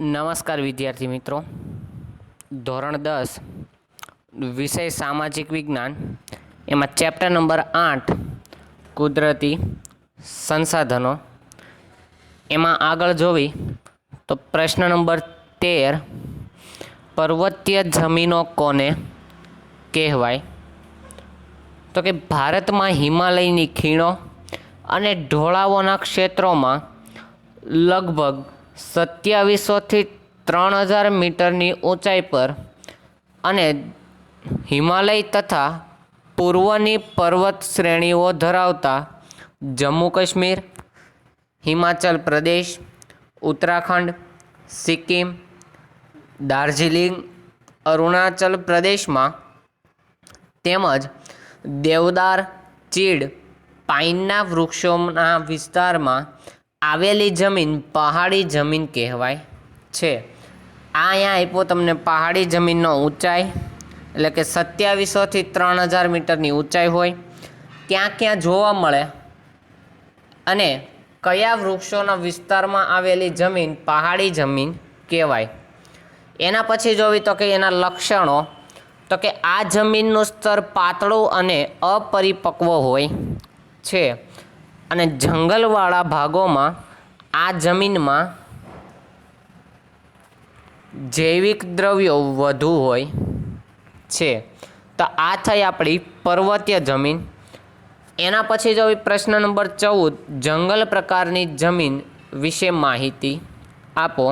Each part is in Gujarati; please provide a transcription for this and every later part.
નમસ્કાર વિદ્યાર્થી મિત્રો. ધોરણ દસ, વિષય સામાજિક વિજ્ઞાન. એમાં ચેપ્ટર નંબર આઠ, કુદરતી સંસાધનો. એમાં આગળ જોવી તો પ્રશ્ન નંબર તેર, પર્વતીય જમીનો કોને કહેવાય? તો કે ભારતમાં હિમાલયની ખીણો અને ઢોળાવોના ક્ષેત્રોમાં લગભગ સત્યાવીસોથી ત્રણ હજાર મીટરની ઊંચાઈ પર અને હિમાલય તથા પૂર્વની પર્વત શ્રેણીઓ ધરાવતા જમ્મુ કાશ્મીર, હિમાચલ પ્રદેશ, ઉત્તરાખંડ, સિક્કિમ, દાર્જિલિંગ, અરુણાચલ પ્રદેશમાં તેમજ દેવદાર, ચીડ પાઇનના વૃક્ષોના વિસ્તારમાં આવેલી જમીન પહાડી જમીન કહેવાય છે. આ અહીંયા આપ્યો તમને પહાડી જમીનનો ઊંચાઈ, એટલે કે સત્યાવીસોથી ત્રણ હજાર મીટરની ઊંચાઈ હોય. ક્યાં ક્યાં જોવા મળે અને કયા વૃક્ષોના વિસ્તારમાં આવેલી જમીન પહાડી જમીન કહેવાય. એના પછી જોવી તો કે એના લક્ષણો, તો કે આ જમીનનું સ્તર પાતળું અને અપરિપક્વ હોય છે. અને જંગલવાળા ભાગોમાં આ જમીનમાં જૈવિક દ્રવ્યો વધુ હોય છે. તો આ થઈ આપણી પર્વતીય જમીન. એના પછી જો પ્રશ્ન નંબર ચૌદ, જંગલ પ્રકારની જમીન વિશે માહિતી આપો.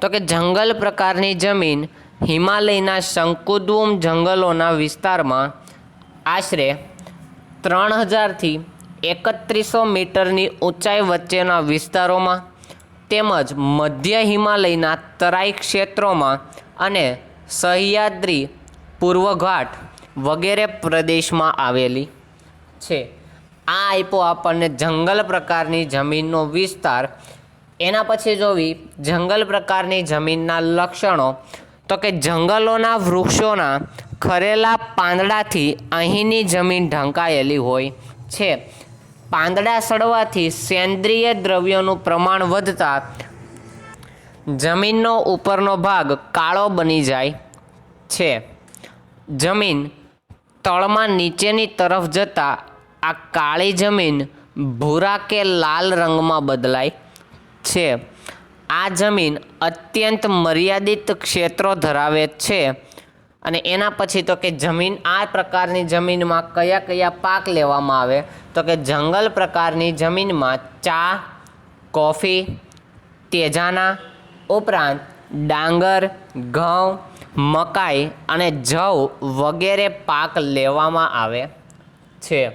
તો કે જંગલ પ્રકારની જમીન હિમાલયના શંકુદ્વમ જંગલોના વિસ્તારમાં આશરે ત્રણ હજારથી એકત્રીસો મીટરની ઊંચાઈ વચ્ચેના વિસ્તારોમાં તેમજ મધ્ય હિમાલયના તરાઈ ક્ષેત્રોમાં અને સહ્યાદ્રી પૂર્વઘાટ વગેરે પ્રદેશમાં આવેલી છે. આ આપ્યો આપણને જંગલ પ્રકારની જમીનનો વિસ્તાર, એના પછી જોવી જંગલ પ્રકારની જમીનના લક્ષણો, તો કે જંગલોના વૃક્ષોના ખરેલા પાંદડાથી અહીંની જમીન ઢંકાયેલી હોય છે. પાંદડા સડવાથી સેન્દ્રિય દ્રવ્યોનું પ્રમાણ વધતા જમીનનો ઉપરનો ભાગ કાળો બની જાય છે. જમીન તળમાં નીચેની તરફ જતાં આ કાળી જમીન ભૂરા કે લાલ રંગમાં બદલાય છે. આ જમીન અત્યંત મર્યાદિત ક્ષેત્રો ધરાવે છે. અને એના પછી તો કે જમીન, આ પ્રકારની જમીનમાં કયા કયા પાક લેવામાં આવે? તો કે જંગલ પ્રકારની જમીનમાં ચા, કોફી, તેજાના ઉપરાંત ડાંગર, ઘઉં, મકાઈ અને જવ વગેરે પાક લેવામાં આવે છે.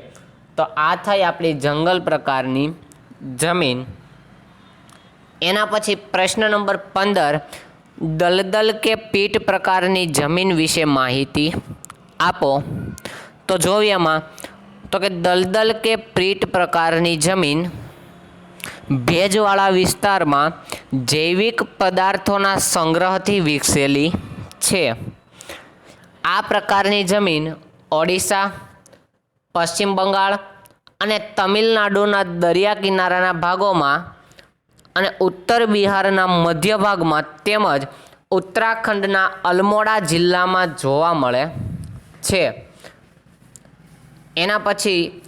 તો આ થઈ આપણી જંગલ પ્રકારની જમીન. એના પછી પ્રશ્ન નંબર પંદર દલદલ કે પીટ પ્રકારની જમીન વિશે માહિતી આપો. તો જોઈએ એમાં તો કે દલદલ કે પીટ પ્રકારની જમીન ભેજવાળા વિસ્તારમાં જૈવિક પદાર્થોના સંગ્રહથી વિકસેલી છે. આ પ્રકારની જમીન ઓડિશા, પશ્ચિમ બંગાળ અને તમિલનાડુના દરિયા કિનારાના ભાગોમાં અને ઉત્તર બિહારના મધ્ય ભાગમાં તેમજ ઉત્તરાખંડના અલમોડા જિલ્લામાં જોવા મળે છે. એના પછી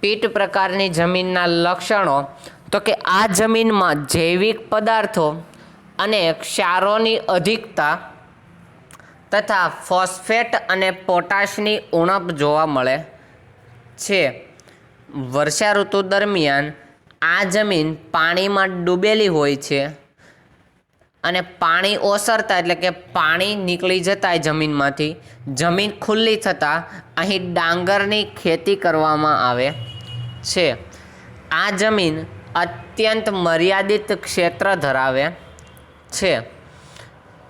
પીટ પ્રકારની જમીનના લક્ષણો. તો કે આ જમીનમાં જૈવિક પદાર્થો અને ક્ષારોની અધિકતા તથા ફોસ્ફેટ અને પોટાશની ઉણપ જોવા મળે છે. વર્ષા ઋતુ દરમિયાન આ જમીન પાણીમાં ડૂબેલી હોય છે અને પાણી ઓસરતા એટલે કે પાણી નીકળી જતા જમીનમાંથી. જમીન ખુલ્લી થતાં અહીં ડાંગરની ખેતી કરવામાં આવે છે. આ જમીન અત્યંત મર્યાદિત ક્ષેત્ર ધરાવે છે.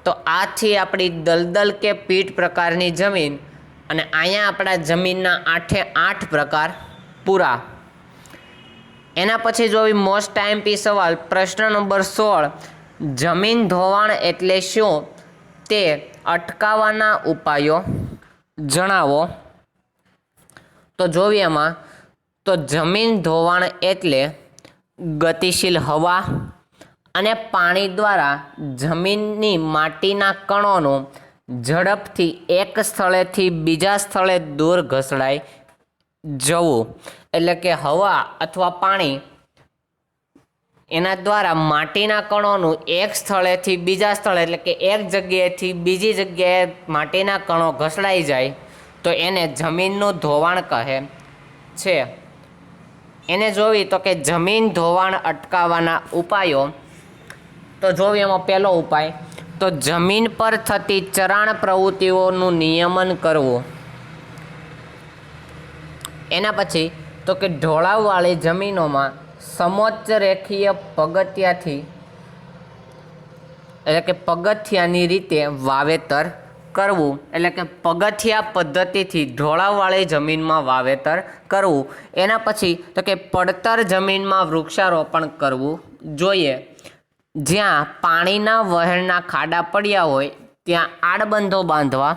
તો આથી આપણી દલદલ કે પીઠ પ્રકારની જમીન અને અહીંયા આપણા જમીનના આઠે આઠ પ્રકાર પૂરા એના પછી જોવી મોસ્ટ ટાઈમ પી સવાલ, પ્રશ્ન નંબર સોળ, જમીન ધોવાણ એટલે શું? તે અટકાવવાના ઉપાયો જણાવો. તો જોઈએ એમાં તો જમીન ધોવાણ એટલે ગતિશીલ હવા અને પાણી દ્વારા જમીનની માટીના કણોનું ઝડપથી એક સ્થળેથી બીજા સ્થળે દૂર ઘસડાઈ જવું, એટલે કે હવા અથવા પાણી એના દ્વારા માટીના કણોનું એક સ્થળેથી બીજા સ્થળે, એટલે કે એક જગ્યાએથી બીજી જગ્યાએ માટીના કણો ઘસડાઈ જાય, તો એને જમીનનું ધોવાણ કહે છે. એને જોવી તો કે જમીન ધોવાણ અટકાવવાના ઉપાયો, તો જોવી એમાં પહેલો ઉપાય, તો જમીન પર થતી ચરાણ પ્રવૃત્તિઓનું નિયમન કરવું. એના પછી તો કે ઢોળાવવાળી જમીનોમાં સમોચ્ચ રેખીય પગથિયાથી એટલે કે પગથિયાની રીતે વાવેતર કરવું. એટલે કે પગથિયા પદ્ધતિથી ઢોળાવવાળી જમીનમાં વાવેતર કરવું. એના પછી તો કે પડતર જમીનમાં વૃક્ષારોપણ કરવું જોઈએ. જ્યાં પાણીના વહેણના ખાડા પડ્યા હોય, ત્યાં આડબંધો બાંધવા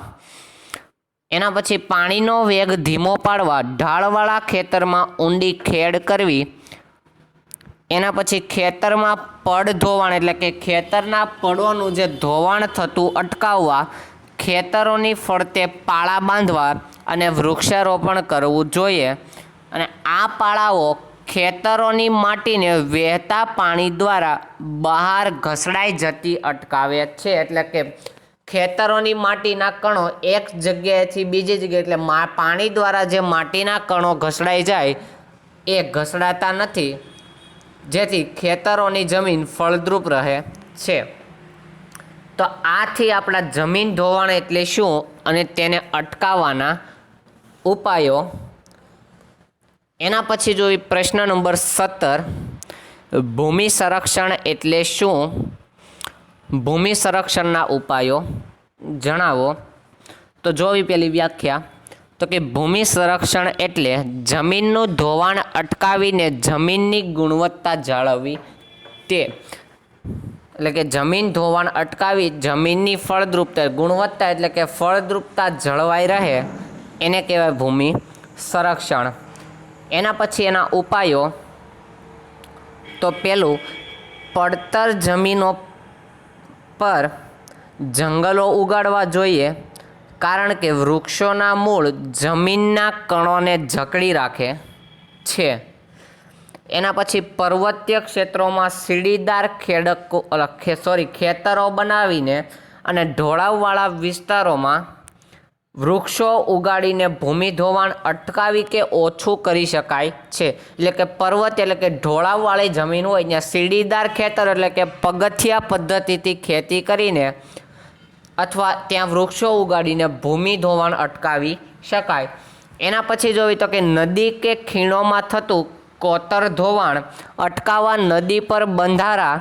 એના પછી પાણીનો વેગ ધીમો પાડવા ઢાળવાળા ખેતરમાં ઊંડી ખેડ કરવી. એના પછી ખેતરમાં પડ ધોવાણ એટલે કે ખેતરના પડોનું જે ધોવાણ થતું અટકાવવા ખેતરોની ફરતે પાળા બાંધવા અને વૃક્ષારોપણ કરવું જોઈએ. અને આ પાળાઓ ખેતરોની માટીને વહેતા પાણી દ્વારા બહાર ઘસડાઈ જતી અટકાવે છે. એટલે કે ખેતરોની માટીના કણો એક જગ્યાએથી બીજી જગ્યાએ, એટલે મા, પાણી દ્વારા જે માટીના કણો ઘસડાઈ જાય, એ ઘસડાતા નથી. જેથી ખેતરોની જમીન ફળદ્રુપ રહે છે. તો આથી આપણા જમીન ધોવાણ એટલે શું અને તેને અટકાવવાના ઉપાયો? એના પછી જોઈ પ્રશ્ન નંબર સત્તર, ભૂમિ સંરક્ષણ એટલે શું? ભૂમિ સંરક્ષણના ઉપાયો જણાવો. તો જોવી પેલી વ્યાખ્યા, તો કે ભૂમિ સંરક્ષણ એટલે જમીનનું ધોવાણ અટકાવીને જમીનની ગુણવત્તા જાળવવી. તે એટલે કે જમીન ધોવાણ અટકાવી જમીનની ફળદ્રુપતા, ગુણવત્તા એટલે કે ફળદ્રુપતા જળવાઈ રહે, એને કહેવાય ભૂમિ સંરક્ષણ. એના પછી એના ઉપાયો. તો પેલું, પડતર જમીનો પર જંગલો ઉગાડવા જોઈએ કારણ કે વૃક્ષોના મૂળ જમીનના કણોને જકડી રાખે છે. એના પછી પર્વતીય ક્ષેત્રોમાં સીડીદાર ખેડકો સોરી ખેતરો બનાવીને અને ઢોળાવવાળા વિસ્તારોમાં વૃક્ષો ઉગાડીને ભૂમિ ધોવાણ અટકાવી કે ઓછું કરી શકાય છે. એટલે કે પર્વત એટલે કે ઢોળાવવાળી જમીન હોય, ત્યાં સીડીદાર ખેતર એટલે કે પગથિયા પદ્ધતિથી ખેતી કરીને અથવા ત્યાં વૃક્ષો ઉગાડીને ભૂમિ ધોવાણ અટકાવી શકાય. એના પછી જોવી તો કે નદી કે ખીણોમાં થતું કોતર ધોવાણ અટકાવવા નદી પર બંધારા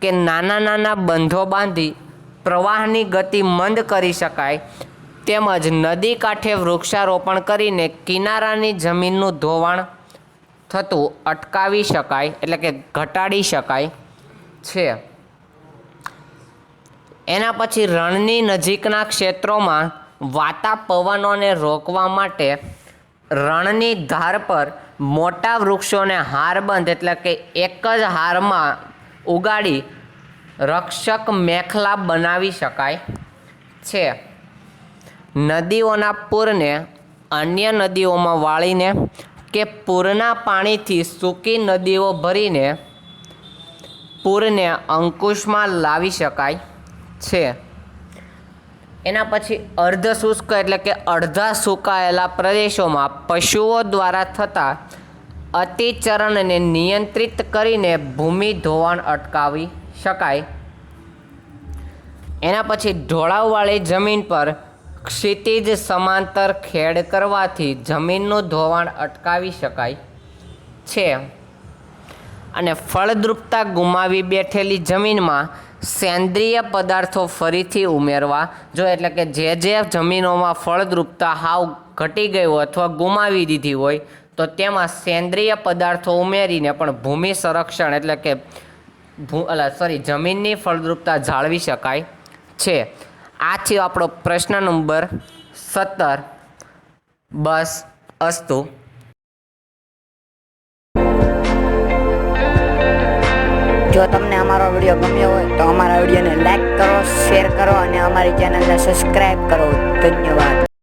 કે નાના નાના બંધો બાંધી પ્રવાહની ગતિ મંદ કરી શકાય. તેમજ નદી કાંઠે વૃક્ષારોપણ કરીને કિનારાની જમીનનું ધોવાણ થતું અટકાવી શકાય, એટલે કે ઘટાડી શકાય છે. એના પછી રણની નજીકના ક્ષેત્રોમાં વાતા પવનોને રોકવા માટે રણની ધાર પર મોટા વૃક્ષોને હારબંધ, એટલે કે એક જ હારમાં ઉગાડી રક્ષક મેખલા બનાવી શકાય છે. નદીઓના પૂરને અન્ય નદીઓમાં વાળીને કે પૂરના પાણીથી સૂકી નદીઓ ભરીને પૂરને અંકુશમાં લાવી શકાય છે. એના પછી અર્ધ શુષ્ક એટલે કે અડધા સુકાયેલા પ્રદેશોમાં પશુઓ દ્વારા થતા અતિચરણને નિયંત્રિત કરીને ભૂમિ ધોવાણ અટકાવી શકાય. એના પછી ઢોળાવવાળી જમીન પર ક્ષિતિજ સમાંતર ખેડ કરવાથી જમીનનું ધોવાણ અટકાવી શકાય છે. અને ફળદ્રુપતા ગુમાવી બેઠેલી જમીનમાં સેન્દ્રિય પદાર્થો ફરીથી ઉમેરવા, જો એટલે કે જે જે જમીનોમાં ફળદ્રુપતા હાવ ઘટી ગઈ હોય અથવા ગુમાવી દીધી હોય, તો તેમાં સેન્દ્રિય પદાર્થો ઉમેરીને પણ ભૂમિ સંરક્ષણ એટલે કે ભૂ સોરી જમીનની ફળદ્રુપતા જાળવી શકાય છે. આ થયો આપણો પ્રશ્ન નંબર સત્તર. બસ, અસ્તુ. જો તમને અમારો વીડિયો ગમ્યો હોય તો અમારા વિડીયોને લાઈક કરો શેર કરો અને અમારી ચેનલને સબસ્ક્રાઈબ કરો. ધન્યવાદ.